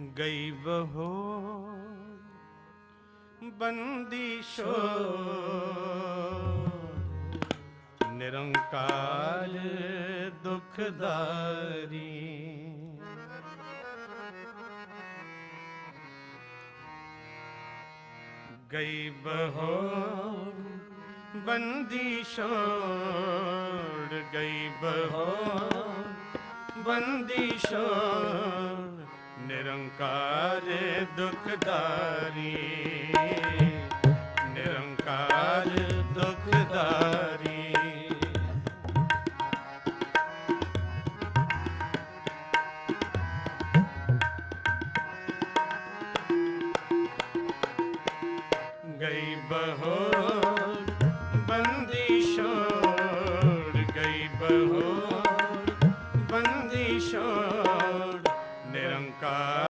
ਗਈ ਬਹੋ ਬੰਦੀ ਸ਼ੋ। ਨਿਰੰਕਾਰ ਦੁਖਦਾਰੀ। ਗਈ ਬਹੋ ਬੰਦੀ ਛੋੜ। ਗਈ ਬਹੋ ਬੰਦੀ ਛੋੜ। ਨਿਰੰਕਾਰ ਦੁਖਦਾਰੀ। ਨਿਰੰਕਾਰ ਦੁਖਦਾਰੀ। ਗਈ ਬਹੋ ਬੰਦੀ ਛੋੜ ਗਈ ਬਹੋ